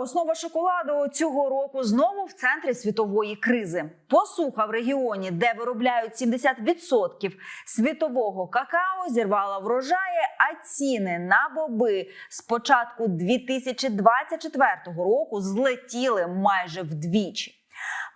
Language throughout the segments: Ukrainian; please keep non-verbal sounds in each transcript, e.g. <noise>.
основа шоколаду цього року знову в центрі світової кризи. Посуха в регіоні, де виробляють 70% світового какао, зірвала врожаї, а ціни на боби з початку 2024 року злетіли майже вдвічі.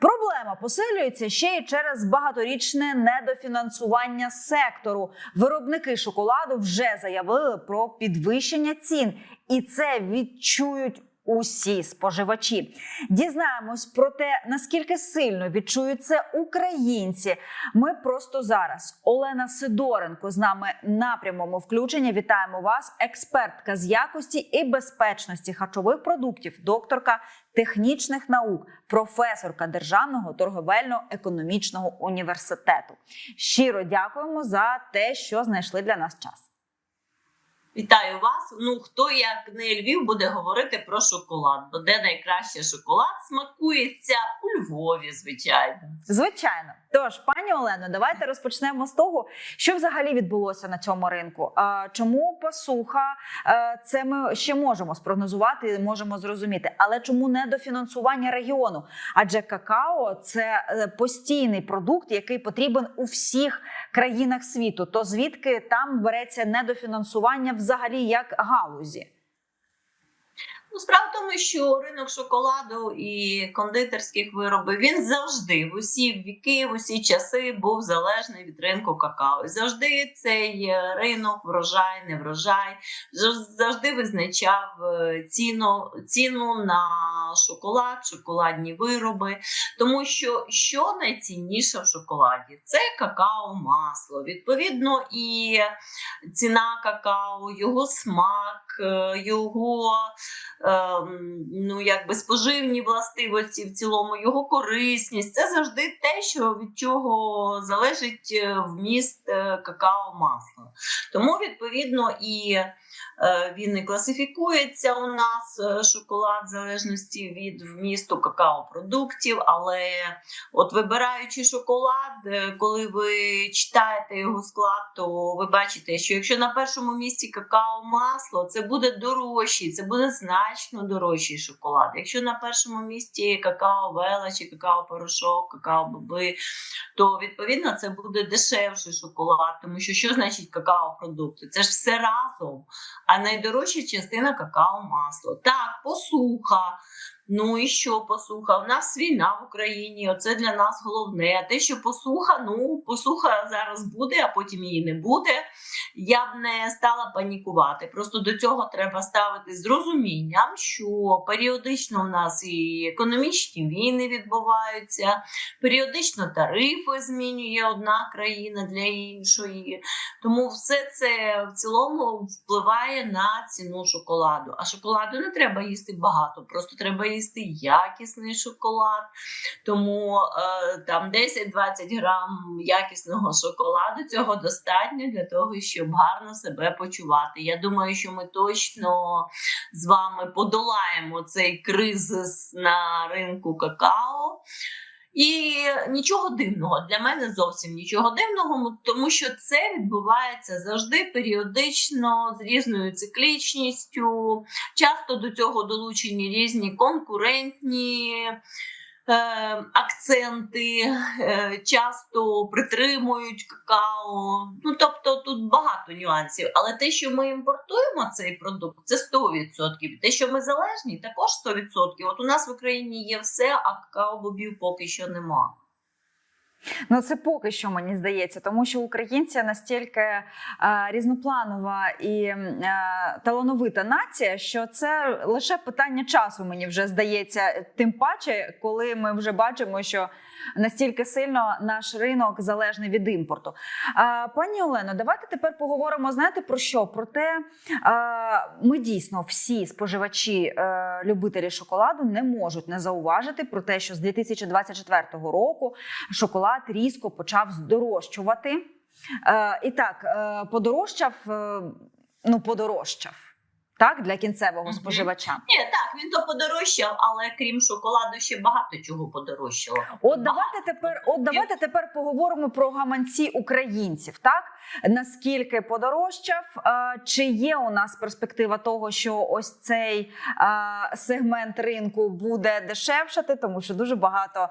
Проблема посилюється ще й через багаторічне недофінансування сектору. Виробники шоколаду вже заявили про підвищення цін, і це відчують. Усі споживачі дізнаємось про те, наскільки сильно відчують це українці. Ми просто зараз. Олена Сидоренко з нами на прямому включенні. Вітаємо вас, експертка з якості і безпечності харчових продуктів, докторка технічних наук, професорка Державного торговельно-економічного університету. Щиро дякуємо за те, що знайшли для нас час. Вітаю вас. Ну хто як не Львів буде говорити про шоколад? Бо де найкраще шоколад смакується у Львові, звичайно. Звичайно. Тож, пані Олено, давайте розпочнемо з того, що взагалі відбулося на цьому ринку. Чому посуха? Це ми ще можемо спрогнозувати, можемо зрозуміти. Але чому недофінансування регіону? Адже какао це е, постійний продукт, який потрібен у всіх країнах світу. То звідки там береться недофінансування взагалі як галузі? Ну, справа в тому, що ринок шоколаду і кондитерських виробів він завжди в усі віки, в усі часи був залежний від ринку какао. Завжди цей е, ринок, врожай, не врожай, завжди визначав е, ціну, ціну на шоколад, шоколадні вироби. Тому що що найцінніше в шоколаді? Це какао масло. Відповідно, і ціна какао, його смак, е, його ем, ну, якби споживні властивості, в цілому його корисність. Це завжди те, що від чого залежить е, вміст е, какао масла. Тому, відповідно, і е, він і класифікується у нас е, шоколад в залежності від вмісту какао-продуктів. Але от вибираючи шоколад, е, коли ви читаєте його склад, то ви бачите, що якщо на першому місці какао масло, це буде дорожчий, це буде значно дорожчий шоколад. Якщо на першому місці какао вела чи какао порошок, какао боби, то відповідно це буде дешевший шоколад, тому що що значить какао-продукти? Це ж все разом. А найдорожча частина какао масло. Так, посуха. Ну і що посуха? У нас війна в Україні, оце для нас головне. А те, що посуха, ну посуха зараз буде, а потім її не буде. Я б не стала панікувати. Просто до цього треба ставити з розумінням, що періодично в нас і економічні війни відбуваються, періодично тарифи змінює одна країна для іншої. Тому все це в цілому впливає на ціну шоколаду. А шоколаду не треба їсти багато, просто треба їсти якісний шоколад. Тому е, там 10-20 грам якісного шоколаду цього достатньо для того, щоб гарно себе почувати. Я думаю, що ми точно з вами подолаємо цей кризис на ринку какао. І нічого дивного для мене зовсім нічого дивного, тому що це відбувається завжди періодично з різною циклічністю. Часто до цього долучені різні конкурентні акценти, е, часто притримують какао. Ну тобто тут багато нюансів. Але те, що ми імпортуємо цей продукт, це 100%. Те, що ми залежні, також 100%. От у нас в Україні є все, а какао-бобів поки що нема. Ну це поки що мені здається, тому що українці настільки е, різнопланова і е, талановита нація, що це лише питання часу. Мені вже здається, тим паче, коли ми вже бачимо, що настільки сильно наш ринок залежний від імпорту. Пані Олено, давайте тепер поговоримо. Знаєте про що? Про те, ми дійсно всі споживачі, е, любителі шоколаду, не можуть не зауважити про те, що з 2024 року шоколад різко почав здорожчувати. Е, і так, е, подорожчав, ну подорожчав. Так, для кінцевого споживача. Ні, так, він то подорожчав, але крім шоколаду, ще багато чого подорожчало. От давайте тепер, от давайте тепер поговоримо про гаманці українців. Так наскільки подорожчав? Е, Чи є у нас перспектива того, що ось цей е, сегмент ринку буде дешевшати, тому що дуже багато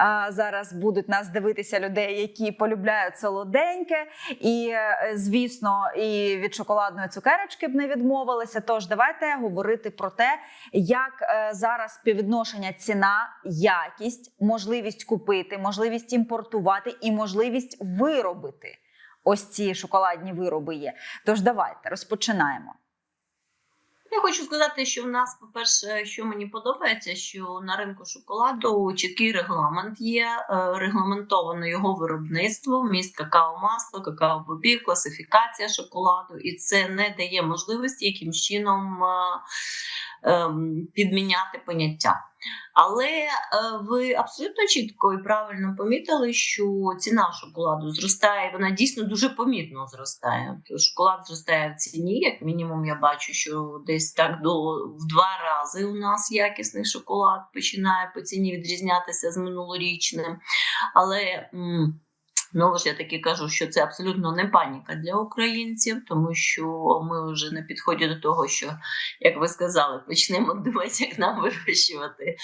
е, зараз будуть нас дивитися людей, які полюбляють солоденьке, і звісно, і від шоколадної цукерочки б не відмовилися. Тож давайте говорити про те, як е, зараз співвідношення ціна, якість, можливість купити, можливість імпортувати і можливість виробити. Ось ці шоколадні вироби є. Тож давайте розпочинаємо. Я хочу сказати, що в нас, по-перше, що мені подобається, що на ринку шоколаду чіткий регламент є, е, регламентовано його виробництво, вміст какао масло, какао бобів, класифікація шоколаду, і це не дає можливості яким чином е, ем, підміняти поняття. Але е, ви абсолютно чітко і правильно помітили, що ціна шоколаду зростає, вона дійсно дуже помітно зростає. Тобто Шоколад зростає в ціні, як мінімум, я бачу, що десь так до в два рази у нас якісний шоколад починає по ціні відрізнятися з минулорічним. Але м, Знову ж я таки кажу, що це абсолютно не паніка для українців, тому що ми вже на підході до того, що, як ви сказали, почнемо <laughs> думати, як нам вирощувати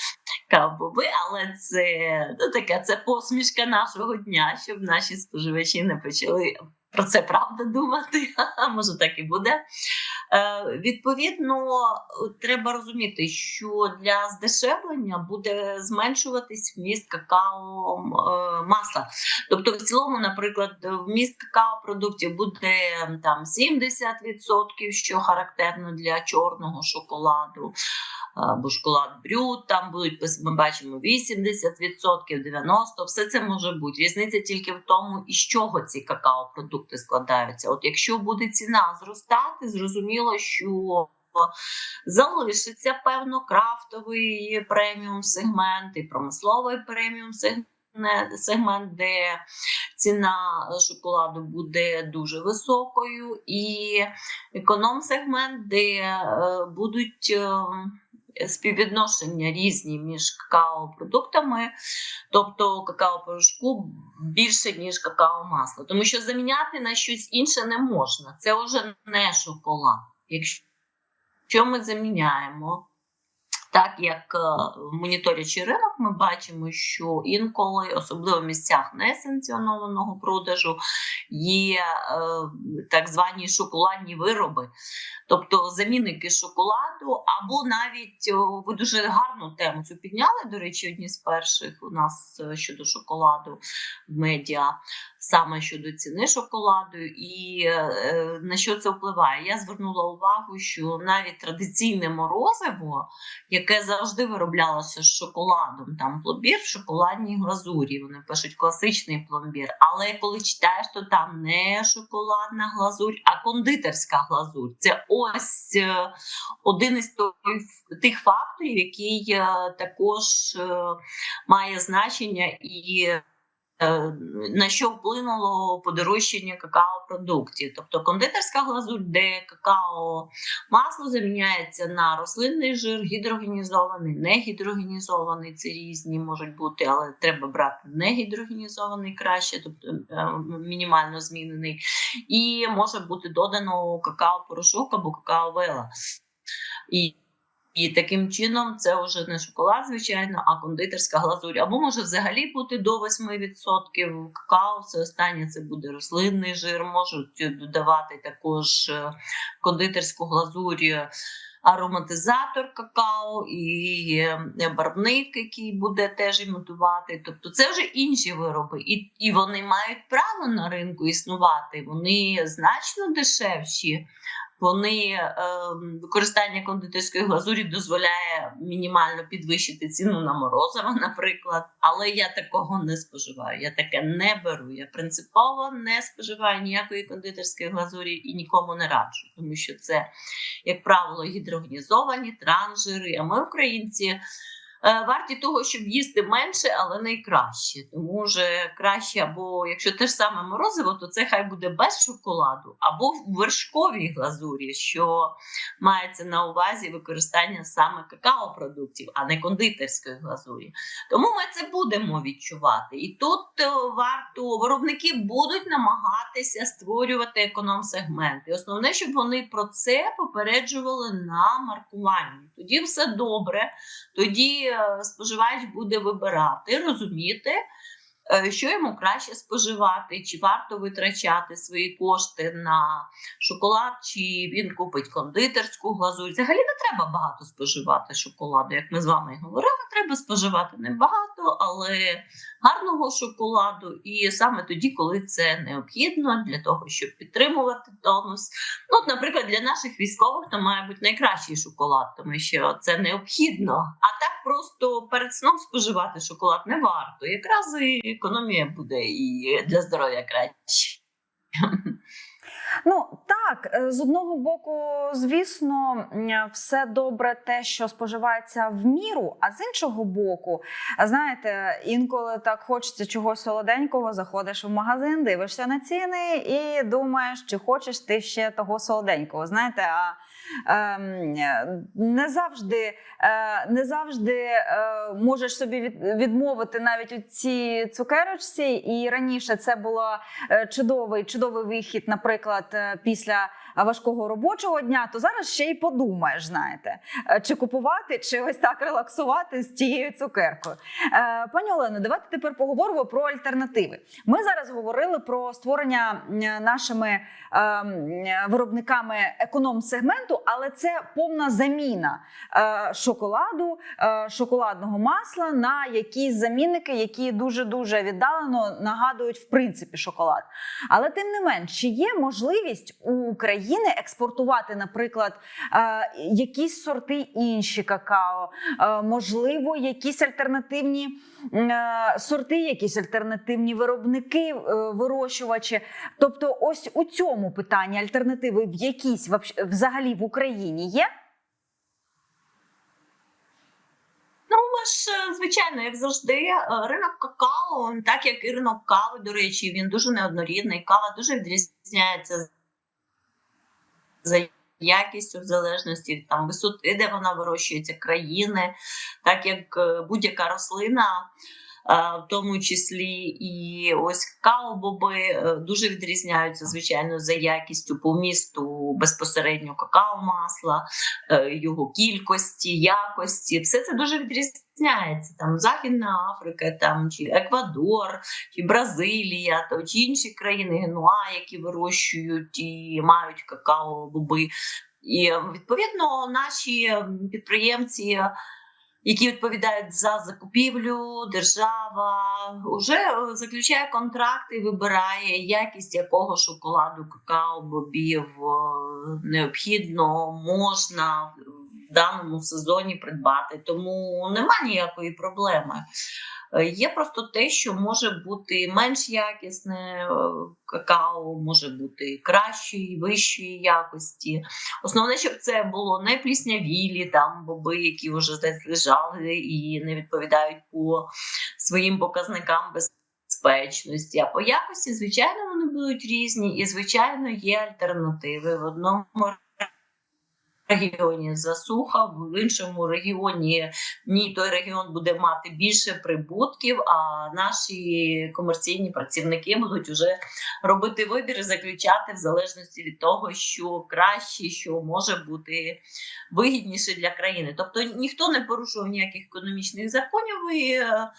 кавбоби, але це ну, таке це посмішка нашого дня, щоб наші споживачі не почали про це правда думати. <laughs> Може, так і буде. Е, відповідно, треба розуміти, що для здешевлення буде зменшуватись вміст какао е, масла. Тобто, в цілому, наприклад, вміст какао продуктів буде там 70%, що характерно для чорного шоколаду. Або шоколад брют, там будуть ми бачимо 80%, 90%, все це може бути. Різниця тільки в тому, із чого ці какао-продукти складаються. От якщо буде ціна зростати, зрозуміло, що залишиться певно крафтовий преміум сегмент і промисловий преміум сегмент. Сегмент, де ціна шоколаду буде дуже високою, і економ-сегмент, де е, будуть е, співвідношення різні між какао-продуктами, тобто какао-порошку більше, ніж какао-масло. Тому що заміняти на щось інше не можна. Це вже не шоколад. Якщо ми заміняємо, так як моніторячи ринок, ми бачимо, що інколи, особливо в місцях несанкціонованого продажу, є е, так звані шоколадні вироби, тобто замінники шоколаду, або навіть ви дуже гарну тему цю підняли. До речі, одні з перших у нас е, щодо шоколаду в медіа, саме щодо ціни шоколаду, і е, на що це впливає. Я звернула увагу, що навіть традиційне морозиво, яке завжди вироблялося з шоколадом, там пломбір в шоколадній глазурі. Вони пишуть класичний пломбір. Але коли читаєш, то там не шоколадна глазурь, а кондитерська глазурь. Це ось е, один із тих факторів, який е, також е, має значення і. Е, На що вплинуло подорожчання какао-продуктів? Тобто кондитерська глазурь, де какао масло заміняється на рослинний жир, гідрогенізований, негідрогенізований. Це різні можуть бути, але треба брати негідрогенізований краще, тобто е, мінімально змінений. І може бути додано какао-порошок або какао-вела. І і таким чином це вже не шоколад, звичайно, а кондитерська глазурь. Або може взагалі бути до 8% какао. Це останнє це буде рослинний жир. Можуть додавати також е, кондитерську глазурь. е, Ароматизатор какао і е, барвник, який буде теж імітувати. Тобто це вже інші вироби, і, і вони мають право на ринку існувати. Вони значно дешевші. Вони е, використання кондитерської глазурі дозволяє мінімально підвищити ціну на морозиво, наприклад. Але я такого не споживаю. Я таке не беру. Я принципово не споживаю ніякої кондитерської глазурі і нікому не раджу, тому що це, як правило, гідрогенізовані транжири. А ми, українці, варті того, щоб їсти менше, але найкраще. Тому вже краще, або якщо те ж саме морозиво, то це хай буде без шоколаду, або в вершковій глазурі, що мається на увазі використання саме какао-продуктів, а не кондитерської глазурі. Тому ми це будемо відчувати. І тут е, варто виробники будуть намагатися створювати економ-сегмент. І основне, щоб вони про це попереджували на маркуванні. Тоді все добре. Тоді е, споживач буде вибирати, розуміти. Е, Що йому краще споживати, чи варто витрачати свої кошти на шоколад, чи він купить кондитерську глазурь. Взагалі не треба багато споживати шоколаду, як ми з вами говорили. Треба споживати небагато, але гарного шоколаду, і саме тоді, коли це необхідно для того, щоб підтримувати тонус. Ну, от, наприклад, для наших військових то має бути найкращий шоколад, тому що це необхідно. А просто перед сном споживати шоколад не варто. Якраз і економія буде і для здоров'я краще. Ну так, е, з одного боку, звісно, все добре, те, що споживається в міру, а з іншого боку, знаєте, інколи так хочеться чогось солоденького, заходиш в магазин, дивишся на ціни і думаєш, чи хочеш ти ще того солоденького. Знаєте, а не завжди, е, не завжди е, можеш собі від, відмовити навіть у цій цукерочці. І раніше це було е, чудовий, чудовий вихід, наприклад, після важкого робочого дня, то зараз ще й подумаєш, знаєте, е, чи купувати, чи ось так релаксувати з тією цукеркою. Е, Пані Олено, давайте тепер поговоримо про альтернативи. Ми зараз говорили про створення нашими ем, виробниками економ-сегменту, але це повна заміна е, шоколаду, шоколадного масла на якісь замінники, які дуже дуже віддалено нагадують в принципі шоколад. Але тим не менш, чи є можливість у України експортувати, наприклад, е, якісь сорти інші какао, е, можливо, якісь альтернативні е, сорти, якісь альтернативні виробники, вирощувачі. Тобто, ось у цьому питанні альтернативи в якісь взагалі в Україні є? Ну, ми ж, звичайно, як завжди, ринок какао, так як і ринок кави, до речі, він дуже неоднорідний. Кава дуже відрізняється за якістю в залежності від там висоти, де вона вирощується, країни, так як е, будь-яка рослина. В тому числі і ось какао-боби е, дуже відрізняються, звичайно, за якістю по місту безпосередньо какао-масла, е, його кількості, якості. Все це дуже відрізняється. Там Західна Африка, там чи Еквадор, чи Бразилія, то чи інші країни Генуа, які вирощують і мають какао-боби. І відповідно наші підприємці. Які відповідають за закупівлю, держава вже е, заключає контракти вибирає якість якого шоколаду, какао, бобів е, необхідно, можна в даному сезоні придбати. Тому нема ніякої проблеми. Е, Є просто те, що може бути менш якісне е, какао, може бути кращої, вищої якості. Основне, щоб це було не пліснявілі там боби, які вже лежали і не відповідають по своїм показникам безпечності. А по якості, звичайно, вони будуть різні, і звичайно є альтернативи в одному. Регіоні засуха, в іншому регіоні ні, той регіон буде мати більше прибутків, а наші комерційні працівники будуть вже робити вибір і заключати в залежності від того, що краще, що може бути вигідніше для країни. Тобто ніхто не порушував ніяких економічних законів. І, е,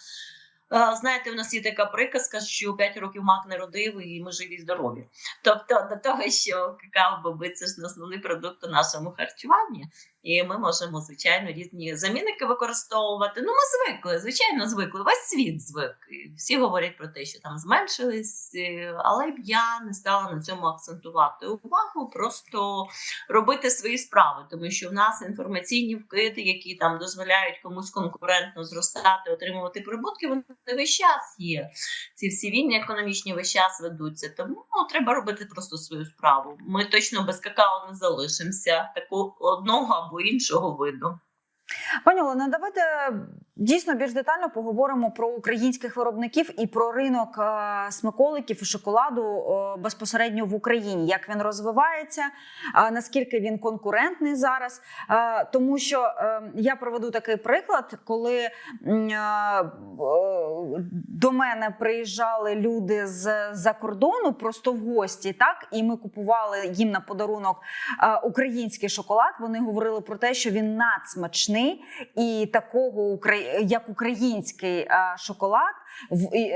знаєте, у нас є така приказка, що 5 років мак не родив, і ми живі здорові. Тобто, до того, що какао-боби це ж основний продукт у нашому харчуванні, і ми можемо, звичайно, різні замінники використовувати. Ну, ми звикли, звичайно, звикли. Весь світ звик. Всі говорять про те, що там зменшились, е, але б я не стала на цьому акцентувати увагу, просто робити свої справи, тому що в нас інформаційні вкиди, які там дозволяють комусь конкурентно зростати, отримувати прибутки, вони весь час є. Ці всі війни економічні весь час ведуться. Тому ну, треба робити просто свою справу. Ми точно без какао не залишимося такого одного або іншого виду. Пані Олено, давайте Дійсно, більш детально поговоримо про українських виробників і про ринок е, смаколиків і шоколаду е, безпосередньо в Україні. Як він розвивається, е, наскільки він конкурентний зараз? Тому що я проведу такий приклад, коли до мене приїжджали люди з за кордону просто в гості, так і ми купували їм на подарунок український шоколад. Вони говорили про те, що він надсмачний і такого укра- як український е, шоколад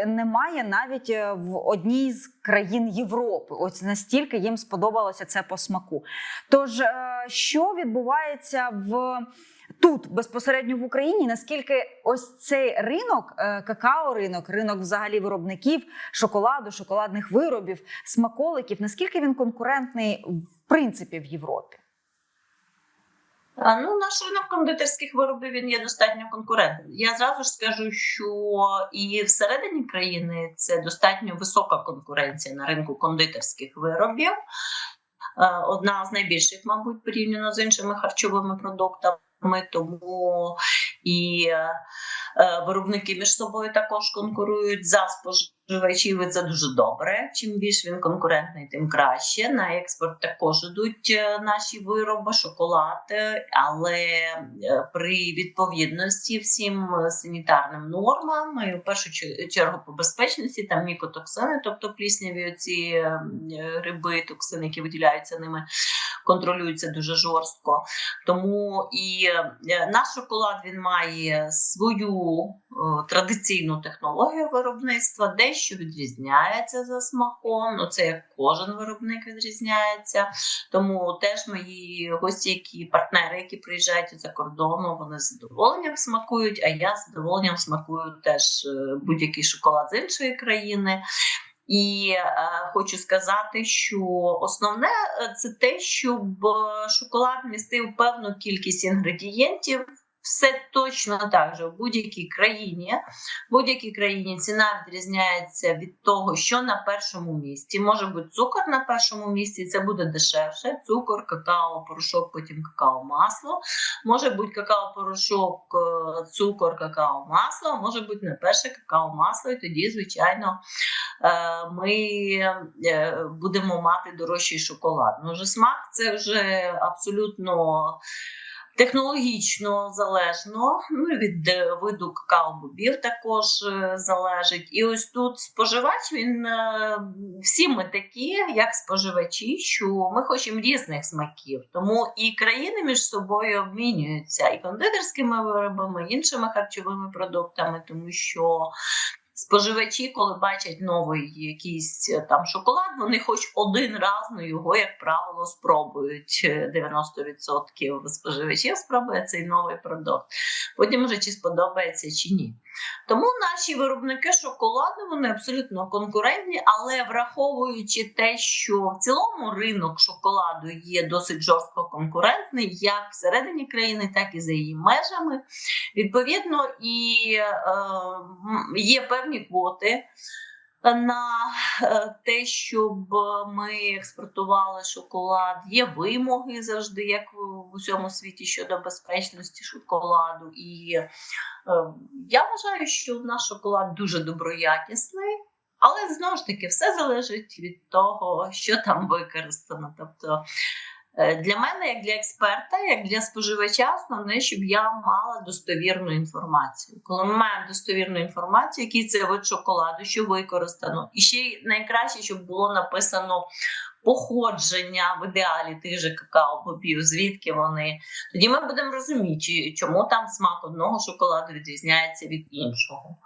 немає навіть е, в одній з країн Європи. Ось настільки їм сподобалося це по смаку. Тож, е, що відбувається в тут безпосередньо в Україні? Наскільки ось цей ринок, какао-ринок, ринок взагалі виробників шоколаду, шоколадних виробів, смаколиків, наскільки він конкурентний в принципі в Європі? Ну, наш ринок кондитерських виробів він є достатньо конкурентним. Я зразу ж скажу, що і всередині країни це достатньо висока конкуренція на ринку кондитерських виробів. Е, Одна з найбільших, мабуть, порівняно з іншими харчовими продуктами. Тому і е, виробники між собою також конкурують за споживачів. і Це дуже добре. Чим більш він конкурентний, тим краще. На експорт також ідуть е, наші вироби, шоколад, е, але е, при відповідності всім е, санітарним нормам, і в першу чер- чергу по безпечності, там мікотоксини, тобто плісняві оці е, гриби, токсини, які виділяються ними, контролюються дуже жорстко. Тому і е, наш шоколад він має свою е, традиційну технологію виробництва, дещо відрізняється за смаком. Ну це як кожен виробник відрізняється. Тому теж мої гості, які партнери, які приїжджають за кордону, вони з задоволенням смакують. А я з задоволенням смакую теж е, будь-який шоколад з іншої країни. І е, хочу сказати, що основне е, це те, щоб е, шоколад містив певну кількість інгредієнтів. Все точно так же в будь-якій країні. В будь-якій країні ціна відрізняється від того, що на першому місці. Може бути цукор на першому місці, це буде дешевше. Цукор, какао, порошок, потім какао, масло. Може бути какао-порошок, е, цукор, какао, масло. Може бути не перше какао, масло, і тоді, звичайно, е, ми е, будемо мати дорожчий шоколад. Ну, вже смак це вже абсолютно. Технологічно залежно, ну від е, виду какао-бобів також е, залежить. І ось тут споживач він е, всі ми такі, як споживачі, що ми хочемо різних смаків. Тому і країни між собою обмінюються і кондитерськими виробами, іншими харчовими продуктами, тому що споживачі, коли бачать новий якийсь е, там шоколад, вони хоч один раз ну його, як правило, спробують. Е, 90% споживачів спробує цей новий продукт. Потім вже чи сподобається чи ні. Тому наші виробники шоколаду вони абсолютно конкурентні, але враховуючи те, що в цілому ринок шоколаду є досить жорстко конкурентний, як всередині країни, так і за її межами. Відповідно, і е, є певні квоти. На е, те, щоб ми експортували шоколад, є вимоги завжди, як в усьому світі щодо безпечності шоколаду. І е, я вважаю, що наш шоколад дуже доброякісний, але знову ж таки все залежить від того, що там використано. Тобто для мене, як для експерта, як для споживача, основне, щоб я мала достовірну інформацію. Коли ми маємо достовірну інформацію, який це вид шоколаду, що використано, і ще найкраще, щоб було написано походження в ідеалі тих же какао-бобів, звідки вони. Тоді ми будемо розуміти, чому там смак одного шоколаду відрізняється від іншого.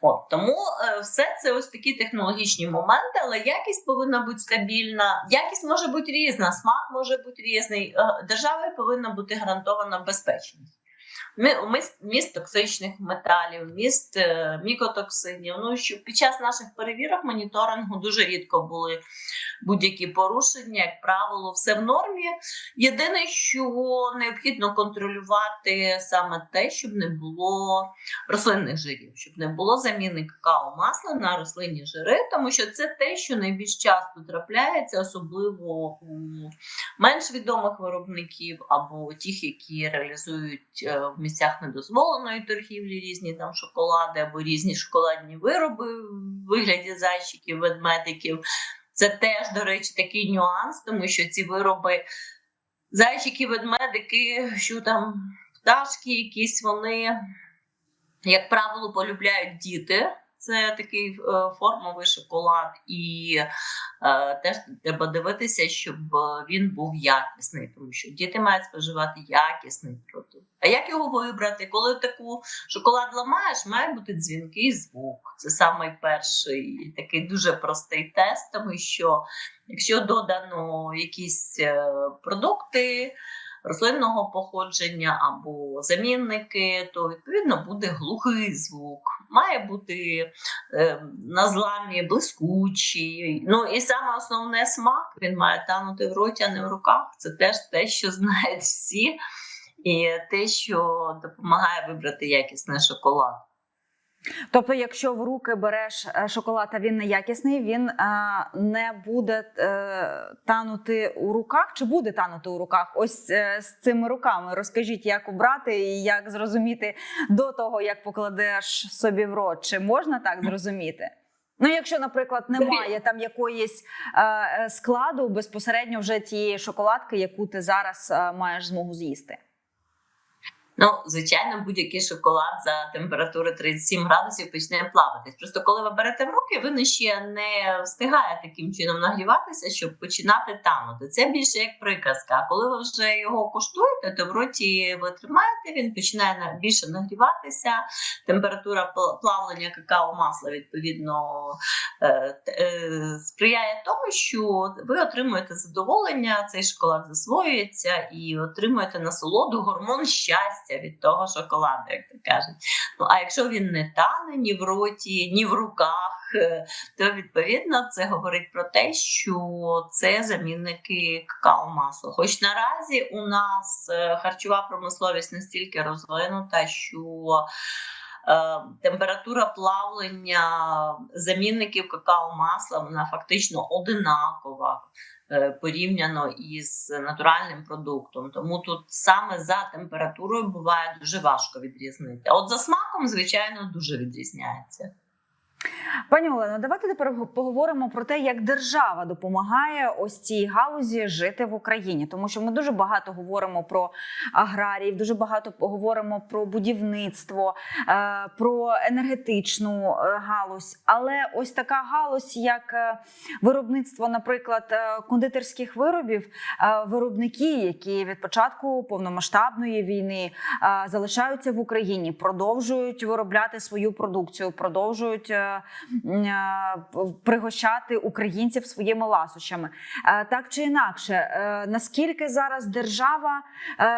От тому е, все це ось такі технологічні моменти, але якість повинна бути стабільна. Якість може бути різна, смак може бути різний. Е, Державою повинна бути гарантована безпечність. Ми- Міст, міст токсичних металів, міст е, мікотоксинів. Ну що під час наших перевірок моніторингу дуже рідко були будь-які порушення, як правило, все в нормі. Єдине, що необхідно контролювати саме те, щоб не було рослинних жирів, щоб не було заміни какао масла на рослинні жири, тому що це те, що найбільш часто трапляється, особливо у менш відомих виробників або тих, які реалізують е, місцях недозволеної торгівлі різні там шоколади або різні шоколадні вироби в вигляді зайчиків, ведмедиків. Це теж, до речі, такий нюанс, тому що ці вироби, зайчики, ведмедики, що там пташки якісь, вони, як правило, полюбляють діти. Це такий е, формовий шоколад, і е, теж треба дивитися, щоб е, він був якісний, тому що діти мають споживати якісний продукт. А як його вибрати? Коли таку шоколад ламаєш, має бути дзвінкий звук. Це самий перший такий дуже простий тест, тому що якщо додано якісь продукти рослинного походження або замінники, то відповідно буде глухий звук. Має бути е, на зламі блискучий. Ну і саме основне смак він має танути в роті, а не в руках. Це теж те, що знають всі, і те, що допомагає вибрати якісний шоколад. Тобто, якщо в руки береш е, шоколад, а він неякісний, він е, не буде е, танути у руках, чи буде танути у руках? Ось е, з цими руками. Розкажіть, як обрати і як зрозуміти до того, як покладеш собі в рот. Чи можна так зрозуміти? Ну, якщо, наприклад, немає там якоїсь е, складу безпосередньо вже тієї шоколадки, яку ти зараз е, маєш змогу з'їсти. Ну, звичайно, будь-який шоколад за температури 37 градусів почне плаватись. Просто коли ви берете в руки, він ще не встигає таким чином нагріватися, щоб починати танути. Це більше як приказка. Коли ви вже його куштуєте, то в роті ви тримаєте, він починає на- більше нагріватися. Температура пл- плавлення какао масла відповідно е, е, сприяє тому, що ви отримуєте задоволення, цей шоколад засвоюється і отримуєте насолоду, гормон щастя від того шоколаду, як то кажуть. Ну а якщо він не тане ні в роті, ні в руках, е, то відповідно це говорить про те, що це замінники какао масла. Хоч наразі у нас е, харчова промисловість настільки розвинута, що е, температура плавлення замінників какао масла вона фактично одинакова порівняно із натуральним продуктом. Тому тут саме за температурою буває дуже важко відрізнити. А от за смаком, звичайно, дуже відрізняється. Пані Олено, давайте тепер поговоримо про те, як держава допомагає ось цій галузі жити в Україні, тому що ми дуже багато говоримо про аграріїв, дуже багато говоримо про будівництво, е, про енергетичну е, галузь. Але ось така галузь, як е, виробництво, наприклад, кондитерських виробів, виробники, які від початку повномасштабної війни залишаються в Україні, продовжують виробляти свою продукцію, продовжують. Е, пригощати українців своїми ласощами. Е, Так чи інакше, е, наскільки зараз держава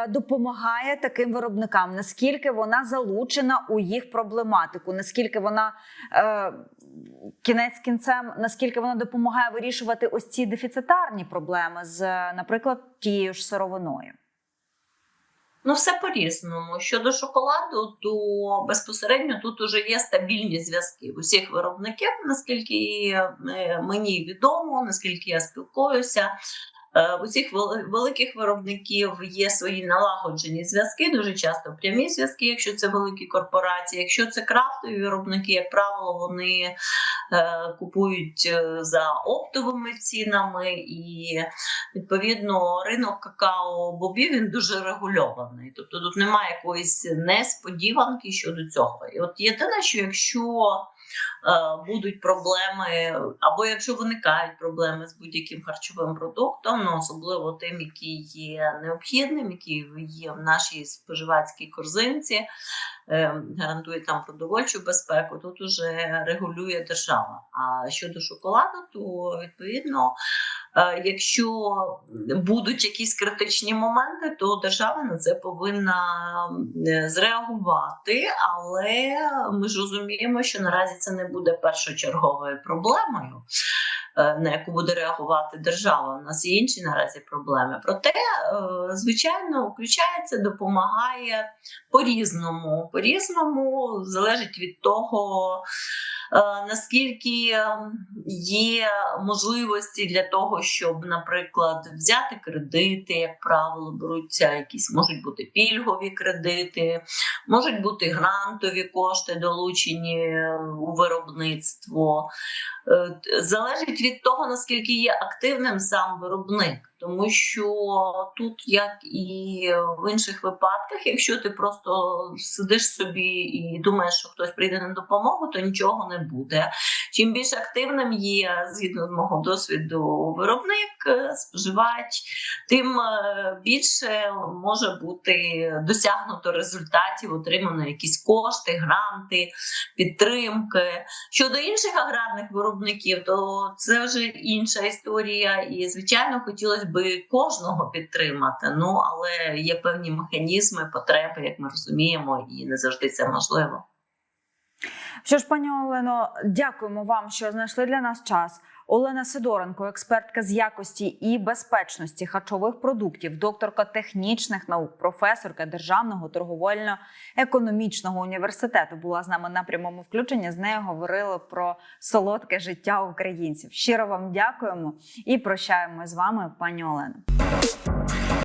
допомагає таким виробникам, наскільки вона залучена у їх проблематику, наскільки вона кінець кінцем, наскільки вона допомагає вирішувати ось ці дефіцитарні проблеми з, наприклад, тією ж сировиною? Ну, все по-різному. Щодо шоколаду, то безпосередньо тут уже є стабільні зв'язки усіх виробників, наскільки е, мені відомо, наскільки я спілкуюся. Е, У цих великих виробників є свої налагоджені зв'язки, дуже часто прямі зв'язки, якщо це великі корпорації. Якщо це крафтові виробники, як правило, вони е, купують е, за оптовими цінами, і відповідно ринок какао-бобів він дуже регульований. Тобто тут немає якоїсь несподіванки щодо цього. І от єдине, що якщо будуть проблеми, або якщо виникають проблеми з будь-яким харчовим продуктом, ну особливо тим, який є необхідним, який є в нашій споживацькій корзинці, е, гарантує там продовольчу безпеку, тут уже регулює держава. А щодо шоколаду, то відповідно. Е, Якщо будуть якісь критичні моменти, то держава на це повинна е, зреагувати. Але ми ж розуміємо, що наразі це не буде першочерговою проблемою. Е, на яку буде реагувати держава. У нас є інші наразі проблеми. Проте, е, звичайно, включається, допомагає по-різному. По-різному залежить від того, наскільки е, є можливості для того, щоб, наприклад, взяти кредити, як правило, беруться якісь можуть бути пільгові кредити, можуть бути грантові кошти долучені е, у виробництво. Е, Залежить від того, наскільки є активним сам виробник. Тому що тут, як і в інших випадках, якщо ти просто сидиш собі і думаєш, що хтось прийде на допомогу, то нічого не буде. Чим більш активним є, згідно з мого досвіду, виробник, е, споживач, тим е, більше може бути досягнуто результатів, отримано якісь кошти, гранти, підтримки. Щодо інших аграрних виробників, то це вже інша історія, і звичайно би кожного підтримати. Ну але є певні механізми, потреби, як ми розуміємо, і не завжди це можливо. Що ж, пані Олено, дякуємо вам, що знайшли для нас час. Олена Сидоренко, експертка з якості і безпечності харчових продуктів, докторка технічних наук, професорка Державного торговельно-економічного університету, була з нами на прямому включенні. З нею говорили про солодке життя українців. Щиро вам дякуємо і прощаємо з вами, пані Олено.